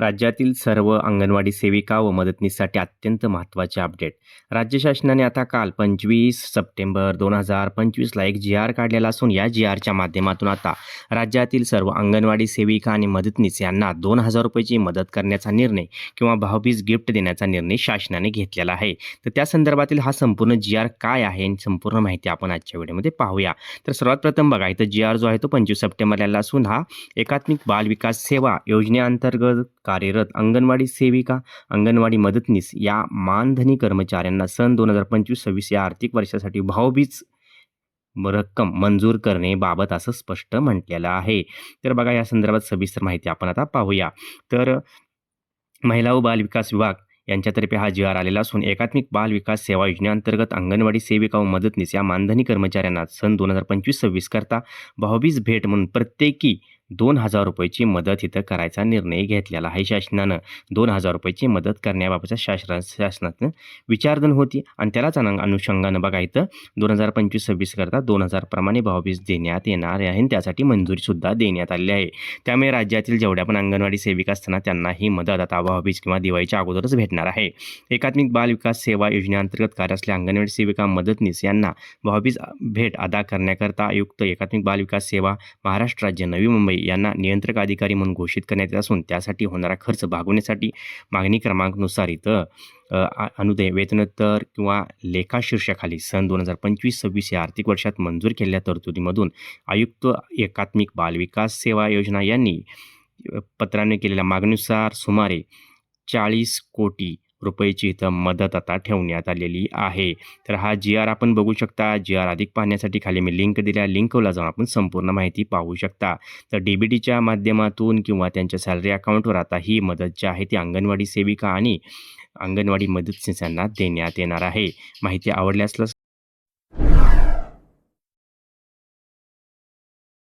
राज्यातील सर्व अंगणवाडी सेविका व मदतनीससाठी अत्यंत महत्त्वाचे अपडेट. राज्य शासनाने आता काल पंचवीस सप्टेंबर दोन हजार पंचवीसला एक जी आर काढलेला असून या जी आरच्या माध्यमातून आता राज्यातील सर्व अंगणवाडी सेविका आणि मदतनीस यांना दोन हजार रुपयाची मदत करण्याचा निर्णय किंवा भावबीज गिफ्ट देण्याचा निर्णय शासनाने घेतलेला आहे. तर त्या संदर्भातील हा संपूर्ण जी आर काय आहे संपूर्ण माहिती आपण आजच्या व्हिडिओमध्ये पाहूया. तर सर्वात प्रथम बघा इथं जी आर जो आहे तो पंचवीस सप्टेंबरला असून हा एकात्मिक बाल विकास सेवा योजनेअंतर्गत कार्यरत अंगणवाडी सेविका अंगणवाडी मदतनीस या मानधनी कर्मचाऱ्यांना सन दोन हजार पंचवीस सव्वीस या आर्थिक वर्षासाठी भावबीज रक्कम मंजूर करण्याबाबत असं स्पष्ट म्हटलेलं आहे. तर बघा या संदर्भात सविस्तर माहिती आपण आता पाहूया. तर महिला व बाल विकास विभाग यांच्यातर्फे हा जी आर आलेला असून एकात्मिक बाल विकास सेवा योजनेअंतर्गत अंगणवाडी सेविका व मदतनीस या मानधनी कर्मचाऱ्यांना सन दोन हजार पंचवीस सव्वीस करता भाऊबीज भेट म्हणून प्रत्येकी दोन हजार रुपयाची मदत इथं करायचा निर्णय घेतलेला आहे शासनानं. दोन हजार रुपयाची मदत करण्याबाबतचा शासना शासनातनं विचारधन होती आणि त्यालाच अनुषंगानं बघा इथं दोन हजार पंचवीस सव्वीस करता दोन हजार प्रमाणे भाऊबीज देण्यात येणार आहे आणि त्यासाठी मंजुरीसुद्धा देण्यात आली आहे. त्यामुळे राज्यातील जेवढ्या पण अंगणवाडी सेविका असताना त्यांना ही मदत आता भाऊबीज किंवा दिवाळीच्या अगोदरच भेटणार आहे. एकात्मिक बाल विकास सेवा योजनेअंतर्गत कार्य असलेल्या अंगणवाडी सेविका मदतनीस यांना भाऊबीज भेट अदा करण्याकरता आयुक्त एकात्मिक बाल विकास सेवा महाराष्ट्र राज्य नवी मुंबई यांना नियंत्रक अधिकारी म्हणून घोषित करण्यात येत असून त्यासाठी होणारा खर्च भागवण्यासाठी मागणी क्रमांकनुसार इथं अनुदय वेतनोत्तर किंवा लेखा शीर्षाखाली सन दोन हजार पंचवीस सव्वीस या आर्थिक वर्षात मंजूर केलेल्या तरतुदीमधून आयुक्त एकात्मिक बाल विकास सेवा योजना यांनी पत्राने केलेल्या मागणीनुसार सुमारे चाळीस कोटी रुपयाची इथं मदत आता ठेवण्यात आलेली आहे. तर हा जी आर आपण बघू शकता. जी आर अधिक पाहण्यासाठी खाली मी लिंक दिल्या लिंकला जाऊन आपण संपूर्ण माहिती पाहू शकता. तर डी बी टीच्या माध्यमातून किंवा त्यांच्या सॅलरी अकाउंटवर आता ही मदत जी आहे ती अंगणवाडी सेविका आणि अंगणवाडी मदतनीसांना देण्यात येणार आहे. माहिती आवडल्यास